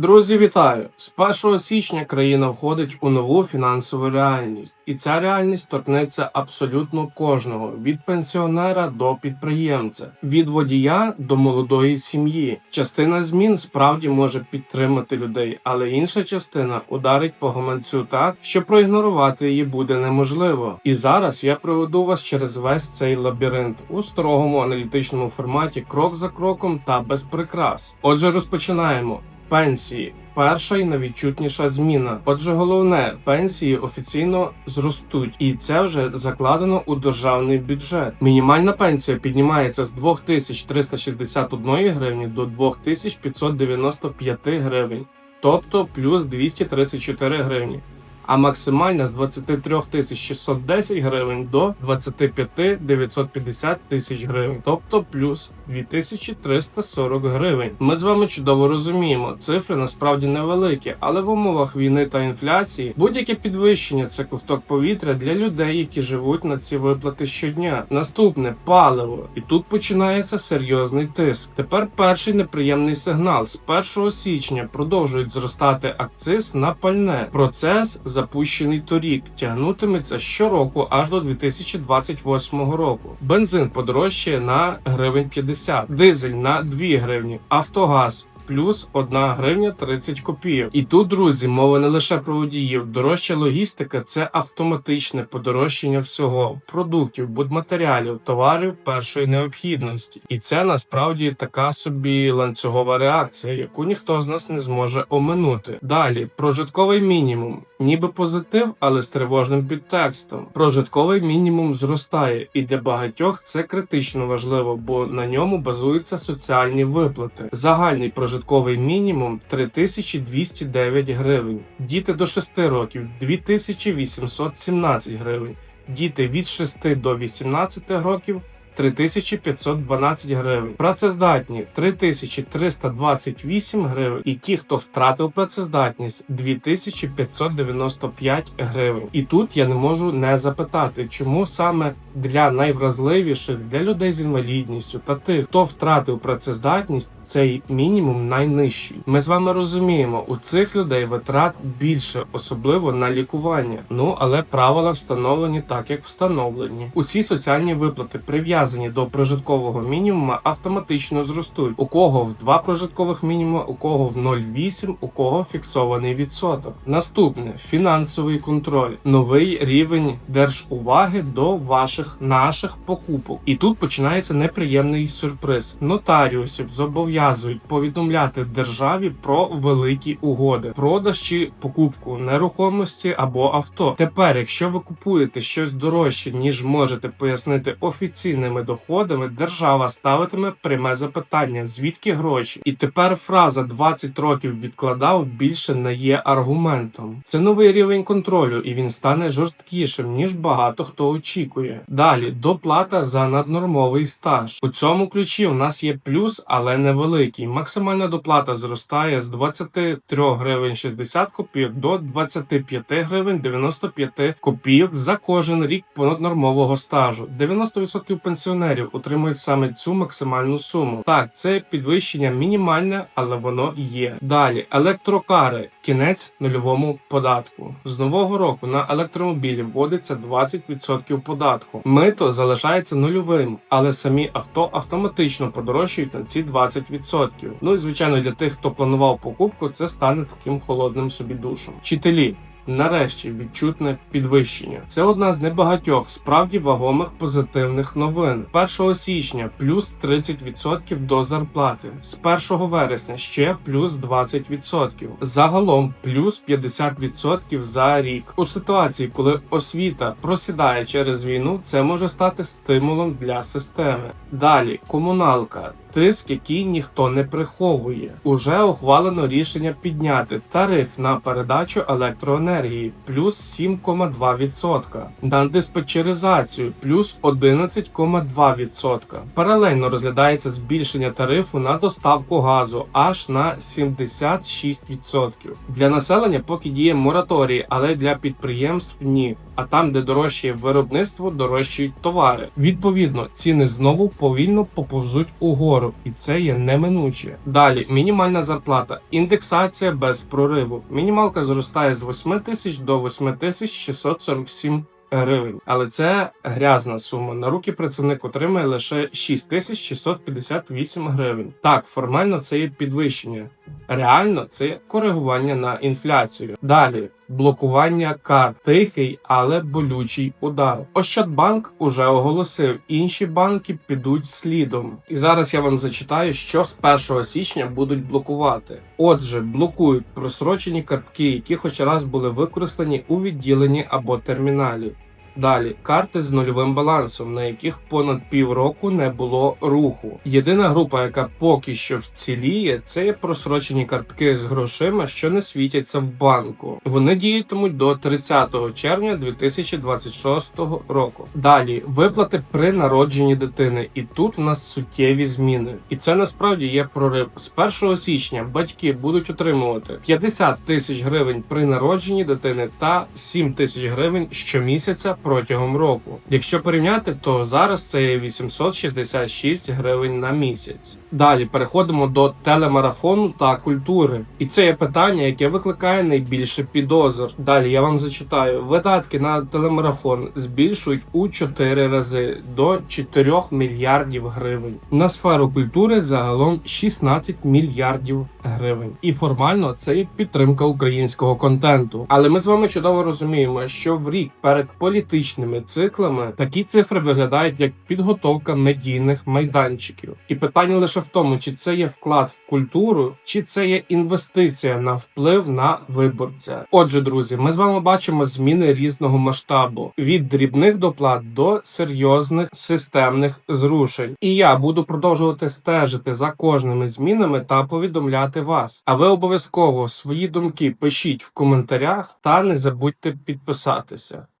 Друзі, вітаю! З 1 січня країна входить у нову фінансову реальність, і ця реальність торкнеться абсолютно кожного від пенсіонера до підприємця, від водія до молодої сім'ї. Частина змін справді може підтримати людей, але інша частина ударить по гаманцю так, що проігнорувати її буде неможливо. І зараз я проведу вас через весь цей лабіринт у строгому аналітичному форматі, крок за кроком та без прикрас. Отже, розпочинаємо. Пенсії перша і найвідчутніша зміна. Отже, головне, пенсії офіційно зростуть, і це вже закладено у державний бюджет. Мінімальна пенсія піднімається з 2361 гривні до 2595 гривень, тобто плюс 234 гривні. А максимальна з 23 610 гривень до 25 950 тисяч гривень, тобто плюс 2340 гривень. Ми з вами чудово розуміємо, цифри насправді невеликі, але в умовах війни та інфляції будь-яке підвищення це ковток повітря для людей, які живуть на ці виплати щодня. Наступне паливо, і тут починається серйозний тиск. Тепер перший неприємний сигнал з 1 січня продовжують зростати акциз на пальне. Процес запущений торік, тягнутиметься щороку аж до 2028 року. Бензин подорожчає на гривень 50, дизель на 2 гривні, Автогаз. Плюс 1 гривня 30 копійок. І тут, друзі, мова не лише про водіїв. Дорожча логістика це автоматичне подорожчання всього продуктів, будматеріалів, товарів першої необхідності. І це насправді така собі ланцюгова реакція, яку ніхто з нас не зможе оминути. Далі прожитковий мінімум, ніби позитив, але з тривожним підтекстом. Прожитковий мінімум зростає, і для багатьох це критично важливо, бо на ньому базуються соціальні виплати. Загальний прожитковий мінімум 3209 гривень. Діти до 6 років 2817 гривень. Діти від 6 до 18 років 3512 гривень. Працездатні 3328 гривень. І ті, хто втратив працездатність 2595 гривень. І тут я не можу не запитати, чому саме для найвразливіших, для людей з інвалідністю та тих, хто втратив працездатність, цей мінімум найнижчий. Ми з вами розуміємо, у цих людей витрат більше, особливо на лікування. Ну але правила встановлені так, як встановлені. Усі соціальні виплати прив'язані до прожиткового мінімума автоматично зростуть. У кого в два прожиткових мінімума, у кого в 0,8, у кого фіксований відсоток. Наступне фінансовий контроль, новий рівень держуваги до ваших наших покупок. І тут починається неприємний сюрприз. Нотаріусів зобов'язують повідомляти державі про великі угоди, продаж чи покупку нерухомості або авто. Тепер, якщо ви купуєте щось дорожче, ніж можете пояснити офіційними доходами, держава ставитиме пряме запитання, звідки гроші. І тепер фраза 20 років відкладав більше не є аргументом. Це новий рівень контролю, і він стане жорсткішим ніж багато хто очікує. Далі доплата за наднормовий стаж. У цьому ключі у нас є плюс, але невеликий. Максимальна доплата зростає з 23 гривень 60 копійок до 25 гривень 95 копійок за кожен рік понаднормового стажу. 90% пенсіонерів отримують саме цю максимальну суму. Так, це підвищення мінімальне, але воно є. Далі електрокари, кінець нульовому податку. З нового року на електромобілі вводиться 20% податку. Мито залишається нульовим, але самі авто автоматично подорожчають на ці 20%. Ну і звичайно, для тих, хто планував покупку, це стане таким холодним собі душем. Вчителі. Нарешті відчутне підвищення. Це одна з небагатьох справді вагомих позитивних новин. 1 січня плюс 30% до зарплати, з 1 вересня ще плюс 20%. Загалом плюс 50% за рік. У ситуації, коли освіта просідає через війну, це може стати стимулом для системи. Далі комуналка. Тиск, який ніхто не приховує, уже ухвалено рішення підняти тариф на передачу електроенергії плюс 7,2%, на диспетчеризацію плюс 11,2%. Паралельно розглядається збільшення тарифу на доставку газу аж на 76%. Для населення поки діє мораторій, але для підприємств ні. А там, де дорожче виробництво, дорожчі товари. Відповідно, ціни знову повільно поповзуть угору, і це є неминуче. Далі мінімальна зарплата, індексація без прориву. Мінімалка зростає з 8 тисяч до 8 тисяч 647 гривень. Але це грязна сума. На руки працівник отримає лише 6658 гривень. Так, формально це є підвищення. Реально це коригування на інфляцію. Далі блокування карт. Тихий, але болючий удар. Ощадбанк уже оголосив, інші банки підуть слідом. І зараз я вам зачитаю, що з 1 січня будуть блокувати. Отже, блокують просрочені картки, які хоч раз були використані у відділенні або терміналі. Далі карти з нульовим балансом, на яких понад півроку не було руху. Єдина група, яка поки що вціліє, це просрочені картки з грошима, що не світяться в банку. Вони діятимуть до 30 червня 2026 року. Далі виплати при народженні дитини, і тут у нас суттєві зміни. І це насправді є прорив. З 1 січня батьки будуть отримувати 50 тисяч гривень при народженні дитини та 7 тисяч гривень щомісяця протягом року. Якщо порівняти, то зараз це є 866 гривень на місяць. Далі переходимо до телемарафону та культури, і це є питання, яке викликає найбільше підозр. Далі я вам зачитаю: видатки на телемарафон збільшують у 4 рази до 4 мільярдів гривень. На сферу культури загалом 16 мільярдів гривень. І формально це є підтримка українського контенту. Але ми з вами чудово розуміємо, що в рік перед політичними циклами такі цифри виглядають як підготовка медійних майданчиків. І питання лише в тому, чи це є вклад в культуру, чи це є інвестиція на вплив на виборця. Отже, друзі, ми з вами бачимо зміни різного масштабу від дрібних доплат до серйозних системних зрушень. І я буду продовжувати стежити за кожними змінами та повідомляти вас. А ви обов'язково свої думки пишіть в коментарях та не забудьте підписатися.